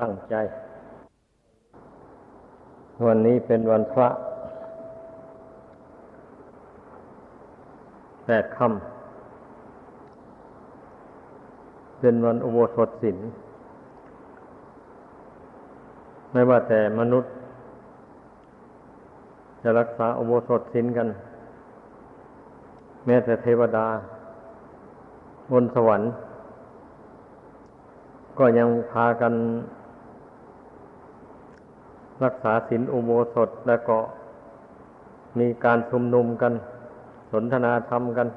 ตั้งใจ วันนี้เป็นวันพระแปดคำเป็นวันอุโบสถศีลไม่ว่าแต่มนุษย์ จะรักษาอุโบสถศีลกัน แม้แต่เทวดา บนสวรรค์ ก็ยังพากัน รักษาศีลอุโบสถแล้วก็มีการชุมนุมกัน สนทนาธรรมกัน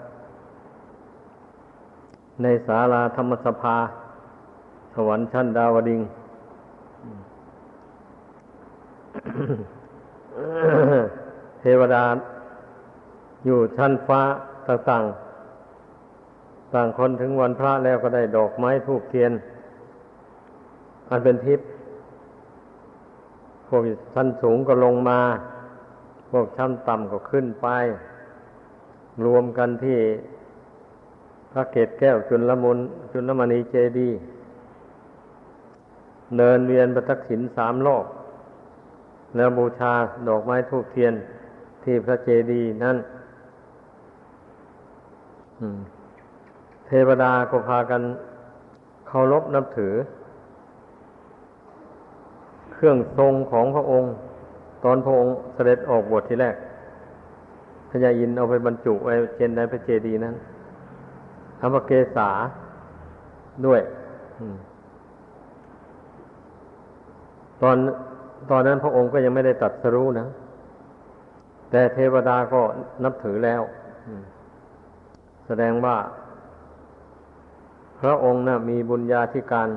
ในศาลาธรรมสภา สวรรค์ชั้นดาวดิงเทวดาอยู่ชั้นฟ้าต่างๆต่างคนถึงวันพระแล้วก็ได้ดอกไม้ทูกเทียน อันเป็นทิพย์ วกชั้นสูงก็ลงมา พวกชั้นต่ำก็ขึ้นไป รวมกันที่พระเกศแก้วจุลมุนจุลมณีเจดีเดินเวียนประทักษิณสามโลกแล้วบูชาดอกไม้ทูกเทียนที่พระเจดีย์นั้นเทวดาก็พากันเคารพนับถือ เครื่องทรงของพระองค์ ตอนพระองค์เสด็จออกบวชทีแรกพญายินเอาไปบรรจุไว้เจนในพระเจดีย์นั้นทำพระเกศาด้วยตอนตอนนั้นพระองค์ก็ยังไม่ได้ตัดสรู้นะ แต่เทวดาก็นับถือแล้ว แสดงว่า พระองค์นะ่ะมีบุญญาธิการ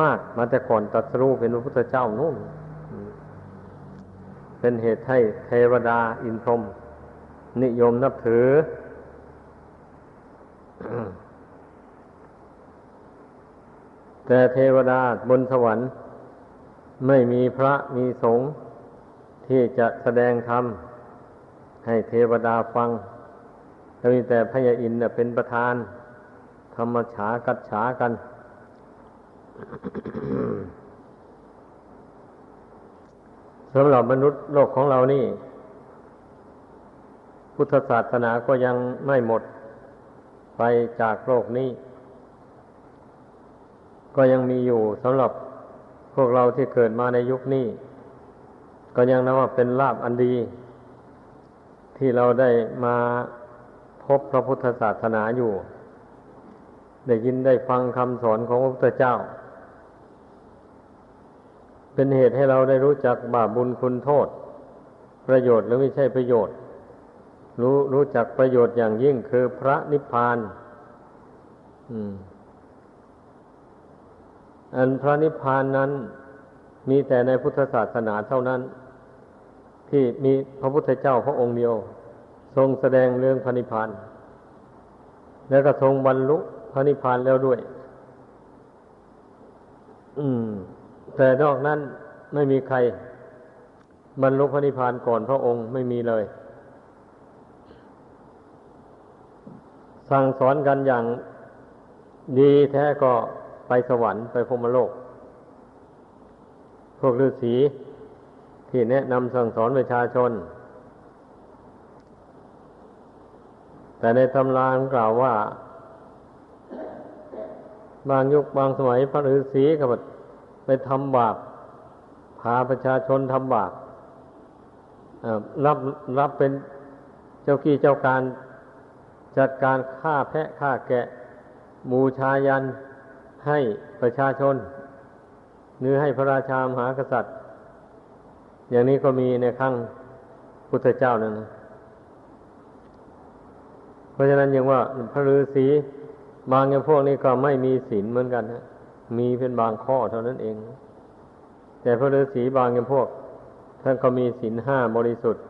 มากมาแต่ก่อนตัดสรู้เป็นพระพุทธเจ้านู่นเป็นเหตุให้เทวดาอินพรหมนิยมนับถือ แต่เทวดาบนสวรรค์ ไม่มีพระมีสงฆ์ที่จะแสดงธรรม ให้เทวดาฟังจะมีแต่พระยาอินเป็นประธาน ธรรมฉากัดฉากัน สำหรับมนุษย์โลกของเรานี่ พุทธศาสนาก็ยังไม่หมดไปจากโลกนี้ ก็ยังมีอยู่สำหรับพวกเราที่เกิดมาในยุคนี้ ก็ยังนับว่าเป็นลาบอันดี ที่เราได้มาพบพระพุทธศาสนาอยู่ ได้ยินได้ฟังคำสอนของพระพุทธเจ้า เป็นเหตุให้เราได้รู้จักบาปบุญคุณโทษ ประโยชน์หรือไม่ใช่ประโยชน์ รู้รู้จักประโยชน์อย่างยิ่งคือพระนิพพานอันพระนิพพานนั้น มีแต่ในพุทธศาสนาเท่านั้น ที่มีพระพุทธเจ้าพระองค์เดียว ทรงแสดงเรื่องพระนิพพานแล้วก็ทรงบรรลุพระนิพพานแล้วด้วย อืม แต่นอกนั้นไม่มีใครบรรลุพระนิพพานก่อนพระองค์ไม่มีเลย สั่งสอนกันอย่างดีแท้ก็ไปสวรรค์ไปพรมโลก พวกฤาษีที่แนะนำสั่งสอนประชาชน แต่ในตำรากล่าวว่า บางยุคบางสมัยพระฤาษีก็ ไปทำบาปพาประชาชนทำบาปรับรับเป็นเจ้ากี้เจ้าการจัดการฆ่าแพะฆ่าแกะบูชายันให้ประชาชนหรือให้พระราชามหากษัตริย์ อย่างนี้ก็มีในครั้งพุทธเจ้านั่นนะเพราะฉะนั้นยังว่าพระฤาษีบางอย่างพวกนี้ก็ไม่มีศีลเหมือนกันนะ มีเป็นบางข้อเท่านั้นเอง แต่พระฤาษีบางอย่างพวก ท่านก็มีศีลห้าบริสุทธิ์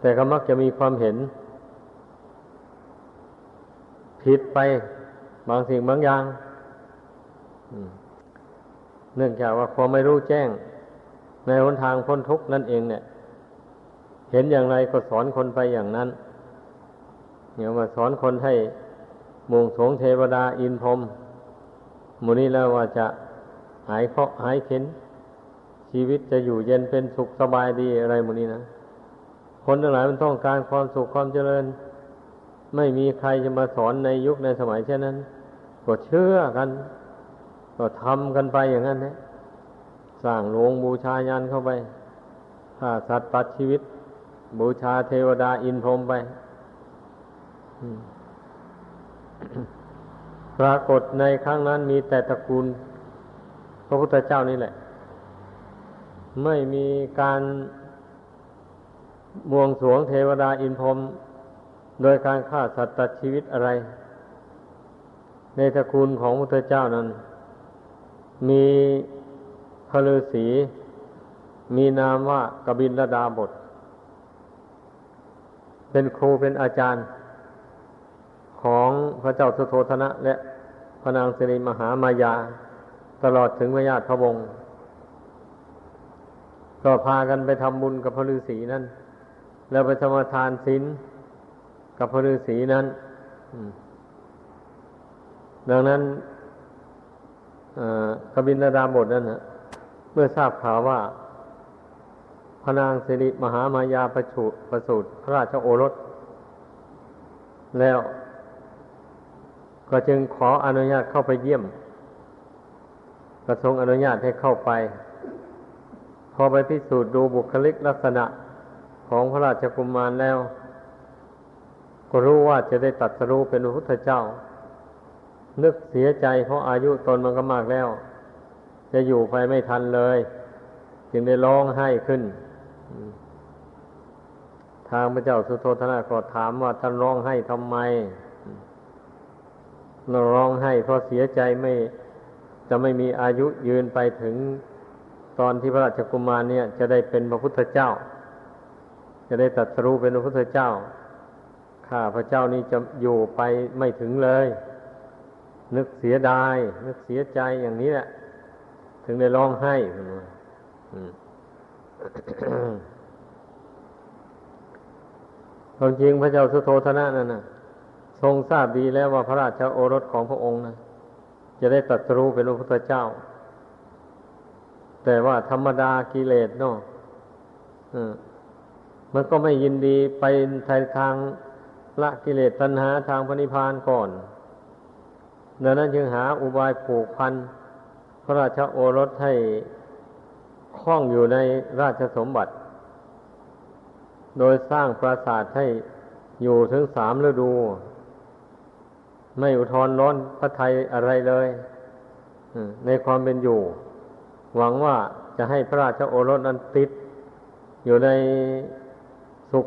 แต่ก็มักจะมีความเห็น ผิดไปบางสิ่งบางอย่างเนื่องจากว่าความไม่รู้แจ้ง ในหนทางพ้นทุกข์นั่นเองเนี่ย เห็นอย่างไรก็สอนคนไปอย่างนั้นเนี่ยวมาสอนคนให้ มงสงเทวดาอินพรมมูนี้แล้วว่าจะหายเคราะห์หายเข็น ชีวิตจะอยู่เย็นเป็นสุขสบายดีอะไรมูนี้นะ คนทั้งหลายมันต้องการความสุขความเจริญ ไม่มีใครจะมาสอนในยุคในสมัยเช่นนั้น ก็เชื่อกัน ก็ทำกันไปอย่างนั้นนะสร้างโรงบูชายันเข้าไปฆ่าสัตว์ตัดชีวิต บูชาเทวดาอินพรมไป ปรากฏในครั้งนั้นมีแต่ตระกูล พระพุทธเจ้านี่แหละ ไม่มีการบวงสวงเทวดาอินพรหมโดยการฆ่าสัตว์ตัดชีวิตอะไร ในตระกูลของพระพุทธเจ้านั้น มีพระฤาษีมีนามว่ากบินลดาบท เป็นครูเป็นอาจารย์ ของพระเจ้าสุโธธนะและพระนางสิริมหามายา ตลอดถึงพระญาติพระวงศ์ก็พากันไปทำบุญกับพระฤาษีนั้นแล้วไปสมาทานศีลกับพระฤาษีนั้นดังนั้นกบินดาบทนั้นนะเมื่อทราบข่าวว่าพระนางสิริมหามายาประชุประสูตรพระราชโอรส แล้ว ก็จึงขออนุญาตเข้าไปเยี่ยมกระทรงอนุญาตให้เข้าไป พอไปพิสูจน์ดูบุคลิกลักษณะของพระราชกุมารแล้ว ก็รู้ว่าจะได้ตัดสรู้เป็นพระพุทธเจ้า นึกเสียใจเพราะอายุตนมันก็มากแล้ว จะอยู่ไปไม่ทันเลย จึงได้ร้องไห้ขึ้น ทางพระเจ้าสุโธทนะก็ถามว่าท่านร้องไห้ทำไม ราร้องไห้เพราะเสียใจไม่จะไม่มีอายุยืนไปถึงตอนที่พระราชกุมารเนี่ย จะได้เป็นพระพุทธเจ้า จะได้ตัดสู้เป็นพระพุทธเจ้า ข้าพระเจ้านี้จะอยู่ไปไม่ถึงเลย นึกเสียดาย นึกเสียใจอย่างนี้แหละถึงได้ร้องไห้ความจริงพระเจ้าสุโธธนะนั่นนะ ทรงทราบดีแล้วว่าพระราชาโอรสของพระองค์นะจะได้ตรัสรู้เป็นพระพุทธเจ้า แต่ว่าธรรมดากิเลสเนาะมันก็ไม่ยินดีไปทายทางละกิเลสตัณหาทางพระนิพพานก่อนดังนั้นจึงหาอุบายผูกพันพระราชาโอรสให้คล้องอยู่ในราชสมบัติ โดยสร้างปราสาทให้อยู่ถึงสามฤดู ไม่อุทธรร้อนพระไทยอะไรเลยในความเป็นอยู่ หวังว่าจะให้พระราชโอรสนั้นติด อยู่ในสุข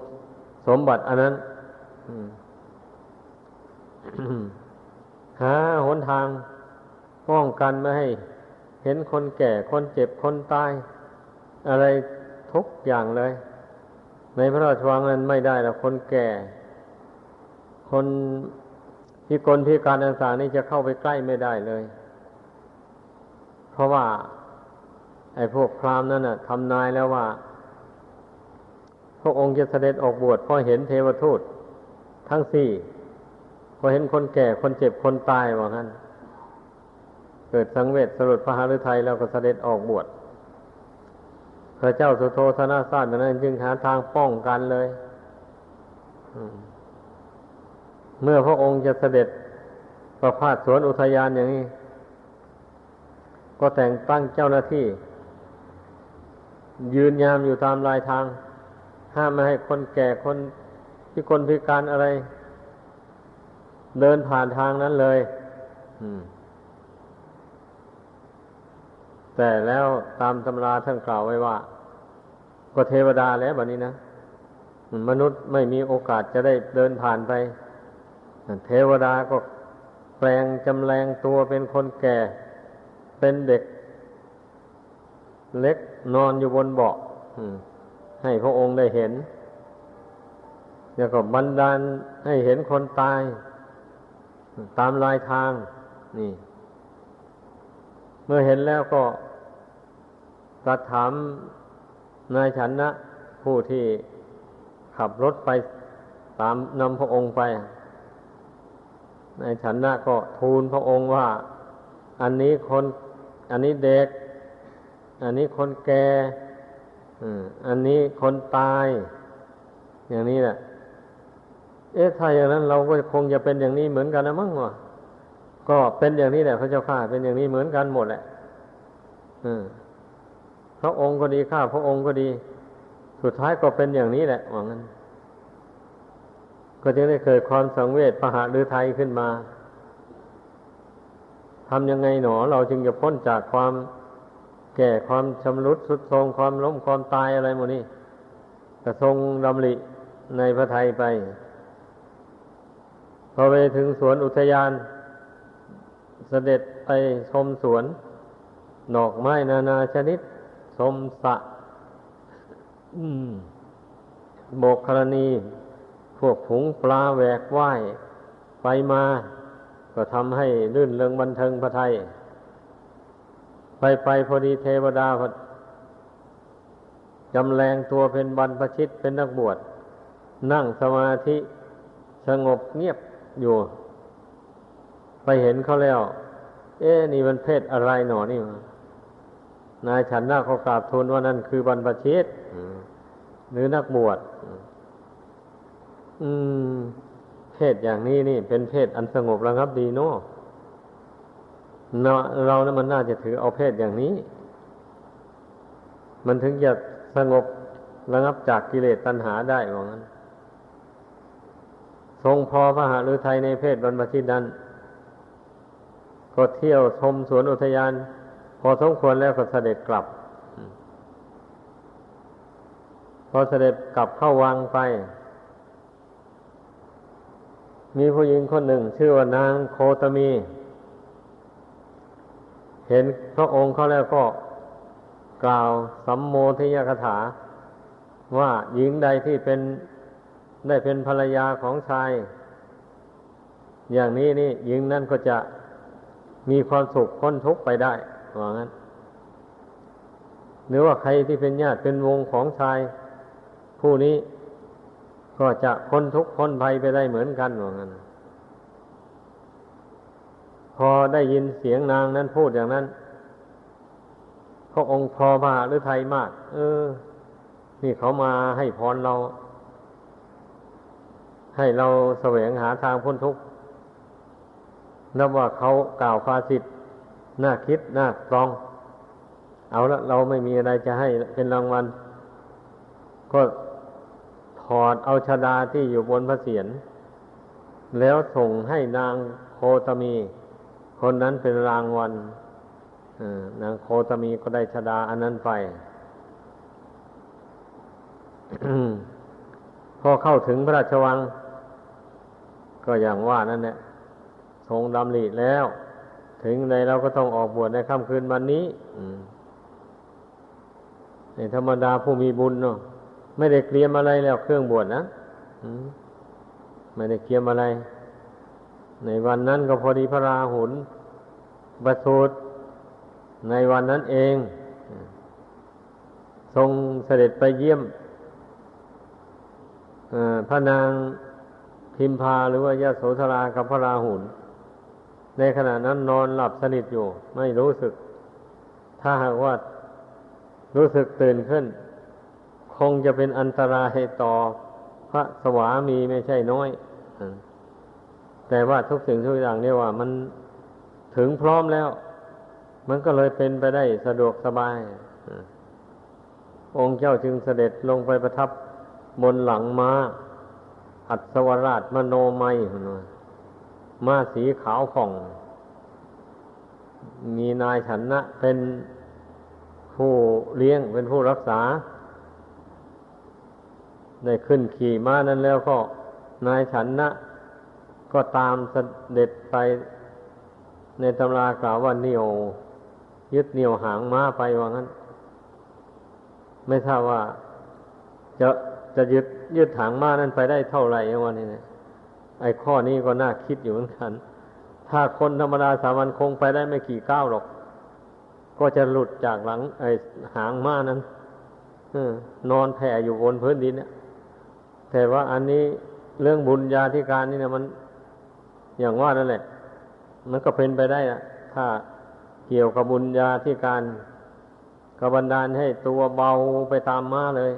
สมบัติอันนั้นหาหนทางป้องกันไม่ให้ เห็นคนแก่คนเจ็บคนตาย อะไรทุกอย่างเลย ในพระราชวังนั้นไม่ได้ล้วคนแก่ คน พิกลพิการต่างๆนี่จะเข้าไปใกล้ไม่ได้เลย เพราะว่า ไอ้พวกพราหมณ์นั่นน่ะทำนายแล้วว่า พระองค์จะเสด็จออกบวชพอเห็นเทวทูตทั้งสี่พอเห็นคนแก่คนเจ็บคนตายว่างั้น เกิดสังเวชสลดพระหฤทัยแล้วก็เสด็จออกบวชพระเจ้าสุโธธนาทราบดังนั้นจึงหาทางป้องกันเลย เมื่อพระองค์จะเสด็จประพาสสวนอุทยานอย่างนี้ ก็แต่งตั้งเจ้าหน้าที่ ยืนยามอยู่ตามลายทาง ห้ามไม่ให้คนแก่คนพิกลพิการอะไร เดินผ่านทางนั้นเลยแต่แล้วตามตำราท่านกล่าวไว้ว่า ก็เทวดาแล้วแบบนี้นะ มนุษย์ไม่มีโอกาสจะได้เดินผ่านไป เทวดาก็แปลงจำแรงตัวเป็นคนแก่ เป็นเด็ก เล็กนอนอยู่บนเบาะให้พระองค์ได้เห็น แล้วก็บันดาลให้เห็นคนตาย ตามลายทาง นี่ เมื่อเห็นแล้วก็ตรัสถามนายฉันนะ ผู้ที่ขับรถไปตามนำพระองค์ไป ในายฉันนะก็ทูลพระองค์ว่า อันนี้คน อันนี้เด็ก อันนี้คนแก่อันนี้คนตาย อย่างนี้แหละเอ๊ะถ้าอย่างนั้นเราก็คงจะเป็นอย่างนี้เหมือนกันนะมั้งวะก็เป็นอย่างนี้แหละพระเจ้าข้าเป็นอย่างนี้เหมือนกันหมดแหละพระองค์ก็ดีข้าพระองค์ก็ดี สุดท้ายก็เป็นอย่างนี้แหละว่างั้น ก็จึงได้เกิดความสังเวชพหฤทัยขึ้นมาทำยังไงหนอ เราจึงจะพ้นจากความแก่ความชำรุดสุดทรงความล้มความตายอะไรหมดนี้กระทรงดำริในพระไทยไป พอไปถึงสวนอุทยานเสด็จไปชมสวนดอกไม้นานาชนิด ชมสะโบกครณี พวกผงปลาแหวกว่ายไปมา ก็ทำให้ลื่นเริงบันเทิงพระไทย ไปไปพอดีเทวดาพจำแรงตัวเป็นบรรพชิตเป็นนักบวช นั่งสมาธิสงบเงียบอยู่ ไปเห็นเขาแล้ว เอ๊นี่มันเพศอะไรหนอนี่นายฉันหน้าเขากราบทูลว่านั่นคือบรรพชิตหรือนักบวช อืม เพศอย่างนี้นี่ เป็นเพศอันสงบระงับดีเนาะเราเนะมันน่าจะถือเอาเพศอย่างนี้ มันถึงจะสงบระงับจากกิเลสตัณหาได้ว่างั้น ทรงพอพระหฤทัยในเพศบรรพชิตนั้น ก็เที่ยวชมสวนอุทยาน พอสมควรแล้วก็เสด็จกลับ พอเสด็จกลับเข้าวังไป มีผู้หญิงคนหนึ่ง ชื่อว่านางโคตมี เห็นพระองค์เขาแล้วก็กล่าวสัมโมทิยคถา ว่าหญิงใดที่เป็นได้เป็นภรรยาของชาย อย่างนี้นี่หญิงนั่นก็จะมีความสุขพ้นทุกข์ไปได้ว่างั้น หรือว่าใครที่เป็นญาติเป็นวงของชาย ผู้นี้ ก็จะพ้นทุกข์พ้นภัยไปได้เหมือนกันว่างั้นพอได้ยินเสียงนางนั้นพูดอย่างนั้นพระองค์พอพาหรือไทยมาก เออ นี่เขามาให้พรเรา ให้เราแสวงหาทางพ้นทุกข์นับว่าเขากล่าวฟาสิทธ์น่าคิดน่าตรอง เอาละเราไม่มีอะไรจะให้เป็นรางวัล ก็ อดเอาชดาที่อยู่บนพระเศียรแล้วส่งให้นางโคตมี คนนั้นเป็นรางวัลนางโคตมีก็ได้ชดาอันนั้นไปพอเข้าถึงพระราชวัง ก็อย่างว่านั่นแหละทรงดำริแล้ว ถึงในเราก็ต้องออกบวชในค่ำคืนวันนี้ในธรรมดาผู้มีบุญเนาะ ไม่ได้เตรียมอะไรแล้วเครื่องบวชนะไม่ได้เตรียมอะไร ในวันนั้นก็พอดีพระราหุลประสูตในวันนั้นเอง ทรงเสด็จไปเยี่ยมพระนางพิมพาหรือว่ายาโสธรากับพระราหุลในขณะนั้นนอนหลับสนิทอยู่ ไม่รู้สึก ถ้าหากว่ารู้สึกตื่นขึ้น คงจะเป็นอันตรายต่อพระสวามีไม่ใช่น้อย แต่ว่าทุกสิ่งทุกอย่างเนี่ยว่า มันถึงพร้อมแล้ว มันก็เลยเป็นไปได้สะดวกสบาย องค์เจ้าจึงเสด็จลงไปประทับบนหลังมา้า อัศวราชมโนไมม้าสีขาวผ่อง มีนายฉันนะเป็นผู้เลี้ยงเป็นผู้รักษา ได้ขึ้นขี่ม้านั้นแล้วก็นายฉันนะ ก็ตามเสด็จไปในตำรากล่าวว่านิโอยึดเหนี่ยวหางม้าไปว่างั้น ไม่ทราบว่า จะจะยึดยึดหางม้านั้นไปได้เท่าไหร่วันนี้เนี่ยไอ้ข้อนี้ก็น่าคิดอยู่เหมือนกัน ถ้าคนธรรมดาสามัญคงไปได้ไม่กี่ก้าวหรอก ก็จะหลุดจากหลัง ไอ้หางม้านั้นนอนแผ่อยู่บนพื้นดินเนี่ย แต่ว่าอันนี้เรื่องบุญญาธิการนี่เนี่ยมัน อย่างว่านั่นแหละ มันก็เป็นไปได้อะถ้าเกี่ยวกับบุญญาธิการกบันดาลให้ตัวเบาไปตามมาเลย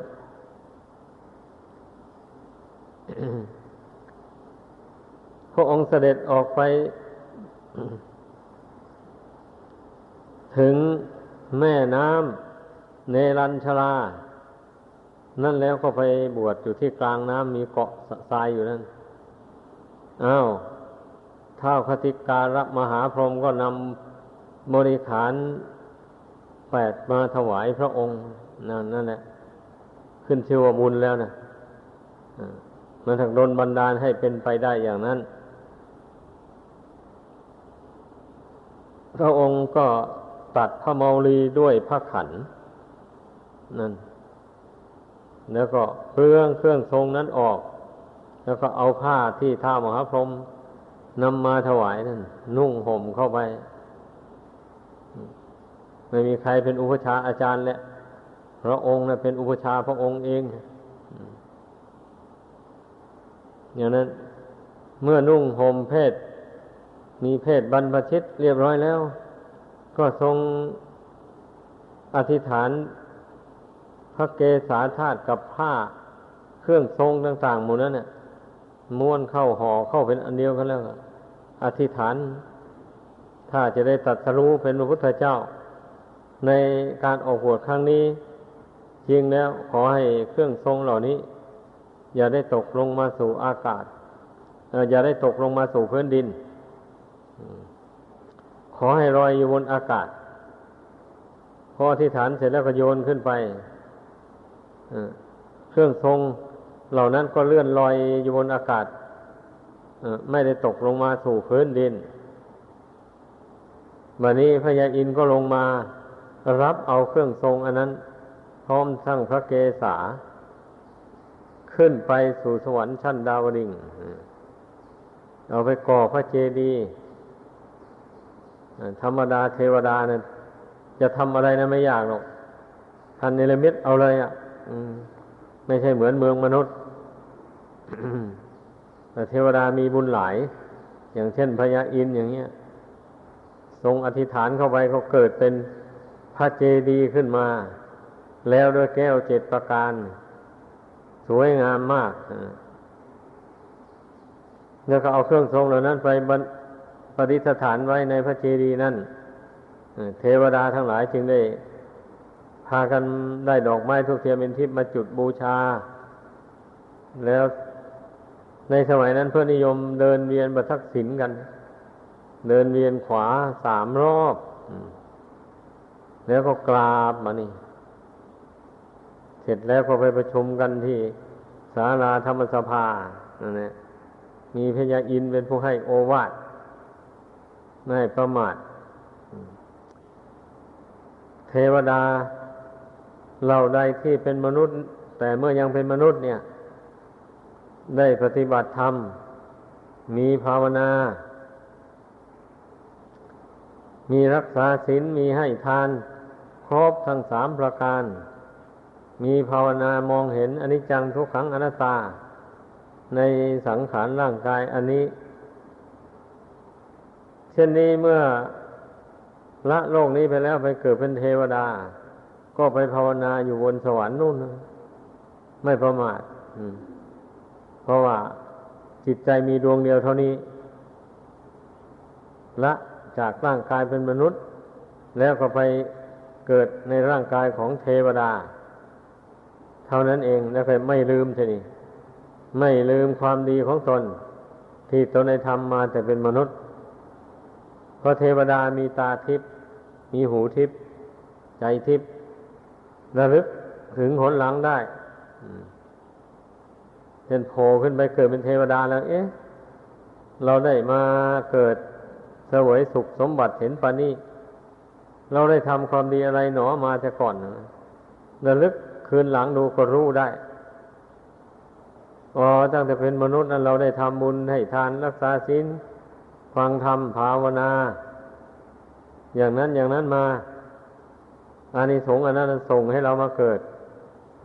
พระองค์เสด็จออกไป ถึงแม่น้ำเนรัญชลา นั่นแล้วก็ไปบวชอยู่ที่กลางน้ำมีเกาะทรายอยู่นั่นอ้าวท้าวคติการะมหาพรหมก็นำบริขารแปดมาถวายพระองค์นั่นนั่นแหละ ขึ้นชื่อว่าบุญแล้วนะมันถักโดนบันดาลให้เป็นไปได้อย่างนั้น พระองค์ก็ตัดพระเมาลีด้วยพระขันนั่น แล้วก็เครื่องเครื่องทรงนั้นออก แล้วก็เอาผ้าที่ท่ามหาพรหมนำมาถวายนั่นนุ่งห่มเข้าไป ไม่มีใครเป็นอุปชาอาจารย์แหละพระองค์นะเป็นอุปชาพระองค์เองอย่างนั้น เมื่อนุ่งห่มเพศ มีเพศบรรพชิตเรียบร้อยแล้ว ก็ทรงอธิษฐาน พระเกศาธาตุกับผ้าเครื่องทรงต่างๆหมดนั้นเนี่ยม้วนเข้าห่อเข้าเป็นอันเดียวกันแล้วอธิษฐาน ถ้าจะได้ตัดสรู้เป็นพระพุทธเจ้า ในการออกบวชครั้งนี้จริงแล้วขอให้เครื่องทรงเหล่านี้ อย่าได้ตกลงมาสู่อากาศอย่าได้ตกลงมาสู่พื้นดิน ขอให้ลอยอยู่บนอากาศ พออธิษฐานเสร็จแล้วก็โยนขึ้นไป เครื่องทรงเหล่านั้นก็เลื่อนลอยอยู่บนอากาศไม่ได้ตกลงมาสู่พื้นดินวันนี้พญาอินก็ลงมารับเอาเครื่องทรงอันนั้น พร้อมทั้งพระเกศาขึ้นไปสู่สวรรค์ชั้นดาวดิงเอาไปก่อพระเจดีย์ธรรมดาเทวดาเนี่ยจะทำอะไรนะไม่ยากหรอกท่านเนรมิตเอาเลยอะ ไม่ใช่เหมือนเมืองมนุษย์แต่เทวดามีบุญหลาย อย่างเช่นพญาอินอย่างเงี้ย ทรงอธิษฐานเข้าไปเขาเกิดเป็นพระเจดีย์ขึ้นมา แล้วด้วยแก้วเจ็ดประการ สวยงามมากแล้วก็เอาเครื่องทรงเหล่านั้นไปปฏิสถานไว้ในพระเจดีย์นั่นเทวดาทั้งหลายจึงได้ พากันได้ดอกไม้ทุกเทียมเป็นทิพย์มาจุดบูชา แล้วในสมัยนั้นเพื่อนิยมเดินเวียนบัทักษิณกัน เดินเวียนขวาสามรอบแล้วก็กราบมานี่ เสร็จแล้วก็ไปประชุมกันที่ศาลาธรรมสภานั่นแหละมีพญาอินเป็นผู้ให้โอวาทไม่ประมาท เทวดา เหล่าใดที่เป็นมนุษย์ แต่เมื่อยังเป็นมนุษย์เนี่ย ได้ปฏิบัติธรรม มีภาวนา มีรักษาศีลมีให้ทาน ครบทั้งสามประการ มีภาวนามองเห็นอนิจจังทุกขังอนัตตา ในสังขารร่างกายอันนี้ เช่นนี้เมื่อละโลกนี้ไปแล้วไปเกิดเป็นเทวดา ก็ไปภาวนาอยู่บนสวรรค์นู่นไม่ประมาทเพราะว่าจิตใจมีดวงเดียวเท่านี้ ละจากร่างกายเป็นมนุษย์ แล้วก็ไปเกิดในร่างกายของเทวดา เท่านั้นเองแล้วก็ไม่ลืมใช่ไหมไม่ลืมความดีของตน ที่ตนได้ทำมาแต่เป็นมนุษย์ เพราะเทวดามีตาทิพย์มีหูทิพย์ใจทิพย์ ระลึกถึงหนหลังได้เช่นโผล่ขึ้นไปเกิดเป็นเทวดาแล้ว เอ๊ะ เราได้มาเกิดเสวยสุขสมบัติเห็นปานี้ เราได้ทำความดีอะไรหนอมาแต่ก่อนระลึกคืนหลังดูก็รู้ได้อ๋อตั้งแต่เป็นมนุษย์นั้นเราได้ทำบุญให้ทานรักษาศีลฟังธรรมภาวนา อย่างนั้นอย่างนั้นมา อานิสงส์อันนั้นส่งให้เรามาเกิด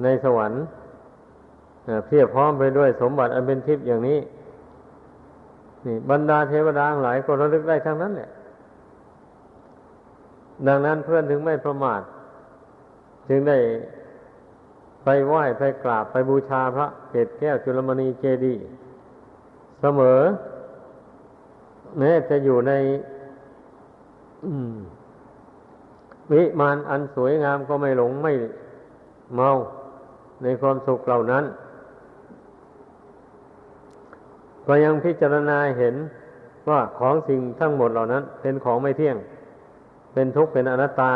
ในสวรรค์เพียบพร้อมไปด้วยสมบัติอันเป็นทิพย์อย่างนี้นี่บรรดาเทวดาหลายก็ระลึกได้ทั้งนั้นแหละดังนั้นเพื่อนถึงไม่ประมาท จึงได้ไปไหว้ไปกราบไปบูชาพระเกศแก้วจุลมณีเจดีเสมอแม้จะอยู่ใน วิมานอันสวยงามก็ไม่หลงไม่เมาในความสุขเหล่านั้น ก็ยังพิจารณาเห็นว่าของสิ่งทั้งหมดเหล่านั้น เป็นของไม่เที่ยง เป็นทุกข์เป็นอนัตตา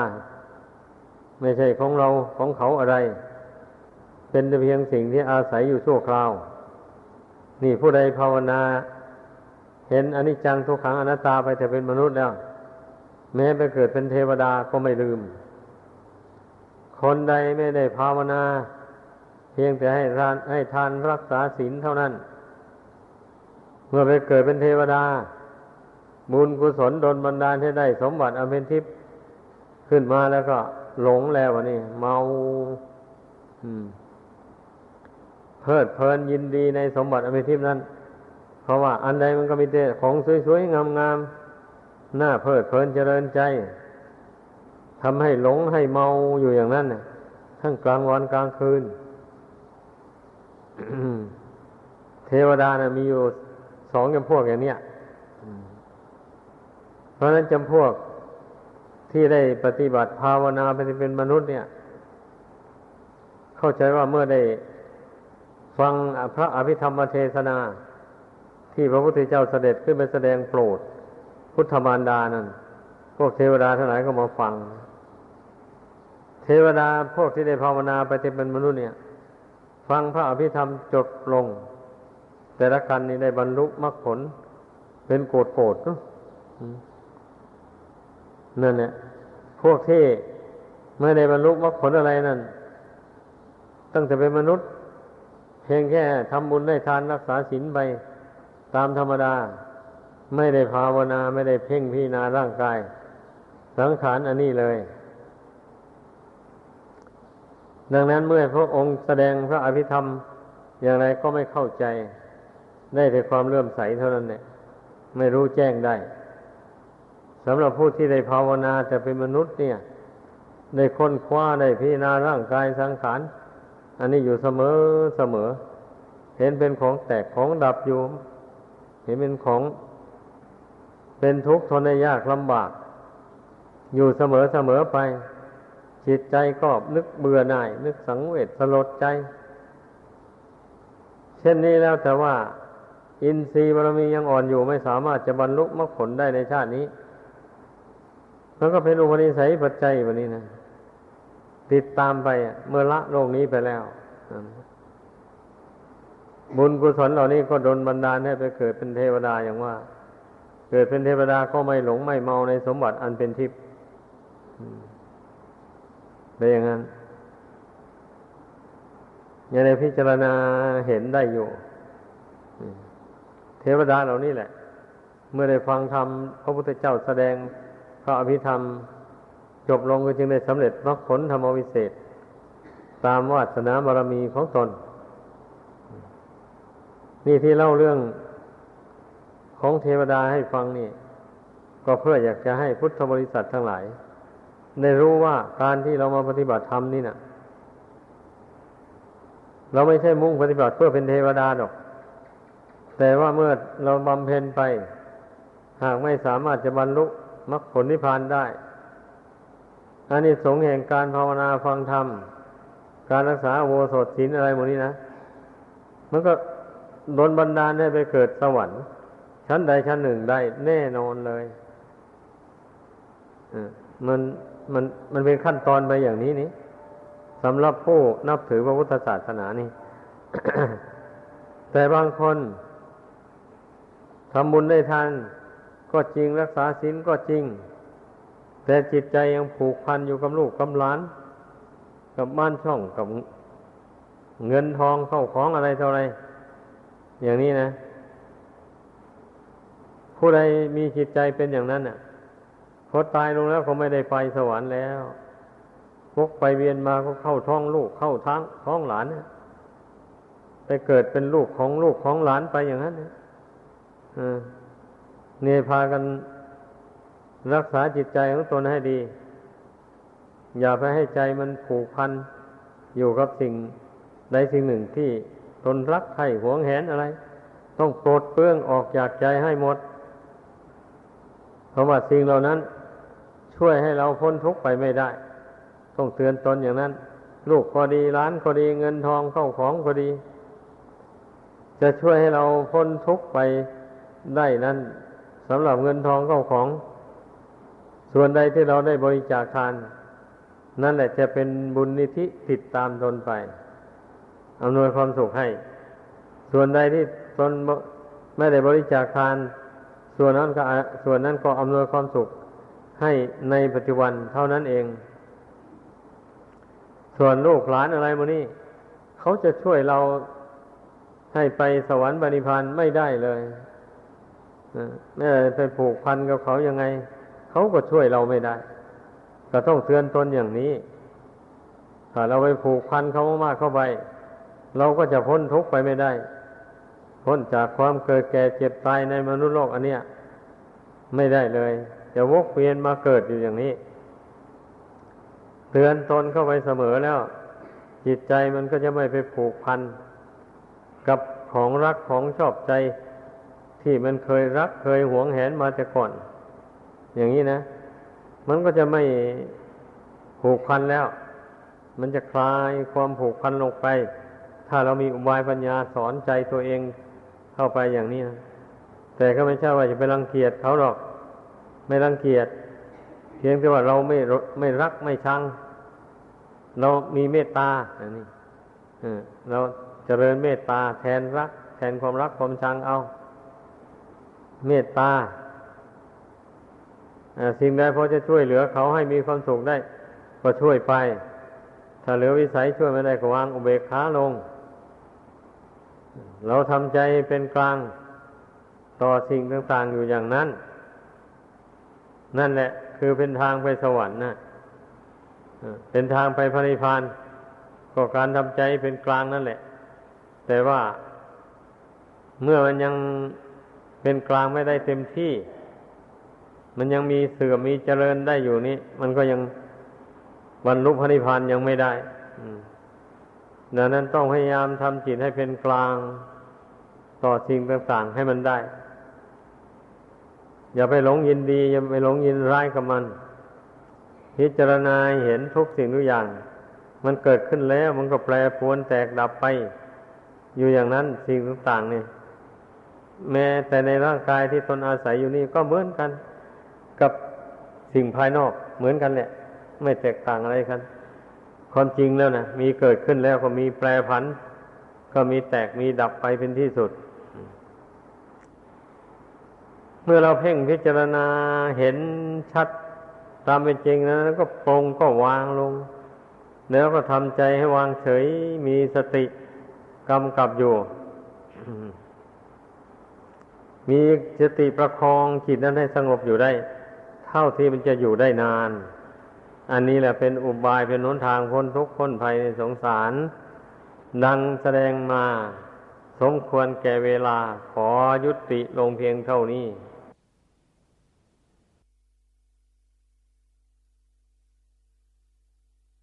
ไม่ใช่ของเราของเขาอะไร เป็นแต่เพียงสิ่งที่อาศัยอยู่ชั่วคราว นี่ผู้ใดภาวนา เห็นอนิจจังทุกขังอนัตตาไปแต่เป็นมนุษย์แล้ว แม้ไปเกิดเป็นเทวดาก็ไม่ลืม คนใดไม่ได้ภาวนา เพียงแต่ให้ทานให้ทานรักษาศีลเท่านั้น เมื่อไปเกิดเป็นเทวดา บุญกุศลดลบันดาลให้ได้สมบัติอเมนทิพย์ขึ้นมาแล้วก็หลงแล้ววะนี่เมาเพลิดเพลินยินดีในสมบัติอเมนทิพย์นั้น เพราะว่าอันใดมันก็มีแต่ของสวยๆงามๆ หน่าเพลิดเพลินเจริญใจทำให้หลงให้เมาอยู่อย่างนั้นทั้งกลางวันกลางคืน เทวดานะมีอยู่สองจำพวกอย่างเนี้ยเพราะนั้นจำพวกที่ได้ปฏิบัติภาวนาไปเป็นมนุษย์เนี่ย เข้าใจว่าเมื่อได้ฟังพระอภิธรรมเทศนา ที่พระพุทธเจ้าเสด็จขึ้นไปแสดงโปรด พุทธมารดานั้นพวกเทวดาทั้งหลายก็มาฟัง เทวดาพวกที่ได้ภาวนาไปเป็นมนุษย์เนี่ย ฟังพระอภิธรรมจบลง แต่ละกันนี้ได้บรรลุมรรคผล เป็นโกรธโกรธเนาะนั่นเนี่ยพวกที่ไม่ได้บรรลุมรรคผลอะไรนั่น ตั้งแต่เป็นมนุษย์ เพียงแค่ทำบุญได้ทานรักษาศีลไปตามธรรมดา ไม่ได้ภาวนาไม่ได้เพ่งพิจารณาร่างกาย สังขารอันนี้เลย ดังนั้นเมื่อพระองค์แสดงพระอภิธรรมอย่างไรก็ไม่เข้าใจ ได้แต่ความเลื่อมใสเท่านั้นเนี่ยไม่รู้แจ้งได้สำหรับผู้ที่ได้ภาวนาแต่เป็นมนุษย์เนี่ย ได้ค้นคว้าได้พิจารณาร่างกายสังขารอันนี้อยู่เสมอเสมอ เห็นเป็นของแตกของดับอยู่ เห็นเป็นของ เป็นทุกข์ทนได้ยากลำบาก อยู่เสมอเสมอไป จิตใจก็นึกเบื่อหน่าย นึกสังเวชสลดใจ เช่นนี้แล้วแต่ว่า อินทรีย์บารมียังอ่อนอยู่ไม่สามารถจะบรรลุมรรคผลได้ในชาตินี้แล้วก็เป็นอุปนิสัยปัจจัยแบบนี้นะติดตามไปเมื่อละโลกนี้ไปแล้วบุญกุศลเหล่านี้ก็ดนบันดาลให้ไปเกิดเป็นเทวดาอย่างว่า เกิดเป็นเทวดาก็ไม่หลงไม่เมาในสมบัติอันเป็นทิพย์เป็นอย่างนั้นอย่างในพิจารณาเห็นได้อยู่ เทวดาเหล่านี้แหละ เมื่อได้ฟังธรรมพระพุทธเจ้าแสดงพระอภิธรรม จบลงก็จึงได้สำเร็จมรรคผลธรรมวิเศษ ตามวาสนาบารมีของตน นี่ที่เล่าเรื่อง ของเทวดาให้ฟังนี่ ก็เพื่ออยากจะให้พุทธบริษัททั้งหลายได้รู้ว่าการที่เรามาปฏิบัติธรรมนี่นะเราไม่ใช่มุ่งปฏิบัติเพื่อเป็นเทวดาหรอก แต่ว่าเมื่อเราบำเพ็ญไป หากไม่สามารถจะบรรลุมรรคผลนิพพานได้อันนี้สงแห่งการภาวนาฟังธรรม การรักษาโวสถศีลอะไรหมดนี้นะ มันก็โดนบันดาลให้ไปเกิดสวรรค์ ชั้นใดชั้นหนึ่งได้แน่นอนเลยมันมันมันเป็นขั้นตอนไปอย่างนี้นี่สำหรับผู้นับถือพระพุทธศาสนานี่ แต่บางคนทำบุญได้ทานก็จริงรักษาศีลก็จริง แต่จิตใจยังผูกพันอยู่กับลูกกับหลาน กับบ้านช่องกับเงินทองเข้าของอะไรเท่าไรอย่างนี้นะ ผู้ใดมีจิตใจเป็นอย่างนั้นน่ะพอตายลงแล้วเขาไม่ได้ไปสวรรค์แล้วพวกไปเวียนมาก็เข้าท้องลูกเข้าท้องท้องหลานไปเกิดเป็นลูกของลูกของหลานไปอย่างนั้นเนี่ยพากันรักษาจิตใจของตนให้ดี อย่าไปให้ใจมันผูกพัน อยู่กับสิ่งใดสิ่งหนึ่งที่ตนรักใคร่หวงแหนอะไร ต้องปลดเปลื้องออกจากใจให้หมด เพราะว่าสิ่งเหล่านั้น ช่วยให้เราพ้นทุกข์ไปไม่ได้ ต้องเตือนตนอย่างนั้น ลูกก็ดีร้านก็ดีเงินทองเข้าของก็ดี จะช่วยให้เราพ้นทุกข์ไปได้นั้นสำหรับเงินทองเข้าของ ส่วนใดที่เราได้บริจาคทาน นั่นแหละจะเป็นบุญนิธิติดตามตนไปอำนวยความสุขให้ ส่วนใดที่ตนไม่ได้บริจาคทาน ส่วนนั้นก็ส่วนนั้นก็อำนวยความสุขให้ในปัจจุบันเท่านั้นเอง ส่วนลูกหลานอะไรโมนี่เขาจะช่วยเราให้ไปสวรรค์บริพานไม่ได้เลยแม่ไปผูกพันกับเขายังไง เขาก็ช่วยเราไม่ได้ ก็ต้องเตือนตนอย่างนี้ ถ้าเราไปผูกพันเขามากเข้าไป เราก็จะพ้นทุกข์ไปไม่ได้ พ้นจากความเกิดแก่เจ็บตายในมนุษย์โลกอันเนี้ยไม่ได้เลย จะวกเวียนมาเกิดอยู่อย่างนี้เตือนตนเข้าไปเสมอแล้ว จิตใจมันก็จะไม่ไปผูกพัน กับของรักของชอบใจ ที่มันเคยรักเคยหวงแหนมาแต่ก่อน อย่างนี้นะ มันก็จะไม่ผูกพันแล้ว มันจะคลายความผูกพันลงไป ถ้าเรามีอุบายปัญญาสอนใจตัวเอง เข้าไปอย่างนี้นะแต่ก็ไม่ใช่ว่าจะไปรังเกียจเขาหรอก ไม่รังเกียจเพียงแต่ว่าเราไม่ไม่รักไม่ชัง เรามีเมตตาอันนี้เราเจริญเมตตาแทนรัก แทนความรักความชังเอา เมตตาสิ่งใดพอจะช่วยเหลือเขาให้มีความสุขได้ ก็ช่วยไป ถ้าเหลือวิสัยช่วยไม่ได้ก็วางอุเบกขาลง เราทำใจเป็นกลางต่อสิ่งต่างๆอยู่อย่างนั้น นั่นแหละ คือเป็นทางไปสวรรค์นะเป็นทางไปพระนิพพานก็การทำใจเป็นกลางนั่นแหละ แต่ว่าเมื่อมันยังเป็นกลางไม่ได้เต็มที่ มันยังมีเสื่อมมีเจริญได้อยู่นี่มันก็ยังบรรลุพระนิพพานยังไม่ได้ ดังนั้นต้องพยายามทำจิตให้เป็นกลาง ต่อสิ่งต่างๆให้มันได้ อย่าไปหลงยินดี อย่าไปหลงยินร้ายกับมัน พิจารณาเห็นทุกสิ่งทุกอย่าง มันเกิดขึ้นแล้วมันก็แปรปรวนแตกดับไป อยู่อย่างนั้นสิ่งต่างๆเนี่ยแม้แต่ในร่างกายที่ตนอาศัยอยู่นี่ก็เหมือนกัน กับสิ่งภายนอกเหมือนกันแหละ ไม่แตกต่างอะไรกัน ความจริงแล้วนะมีเกิดขึ้นแล้วก็มีแปรผัน ก็มีแตกมีดับไปเป็นที่สุด เมื่อเราเพ่งพิจารณาเห็นชัดตามเป็นจริงนะแล้วก็ปรงก็วางลง แล้วก็ทำใจให้วางเฉยมีสติกำกับอยู่ มีสติประคองจิตนั้นให้สงบอยู่ได้ เท่าที่มันจะอยู่ได้นาน อันนี้แหละเป็นอุบายเป็นหนทางพ้นทุกข์พ้นภัยในสงสาร ดังแสดงมา สมควรแก่เวลาขอยุติลงเพียงเท่านี้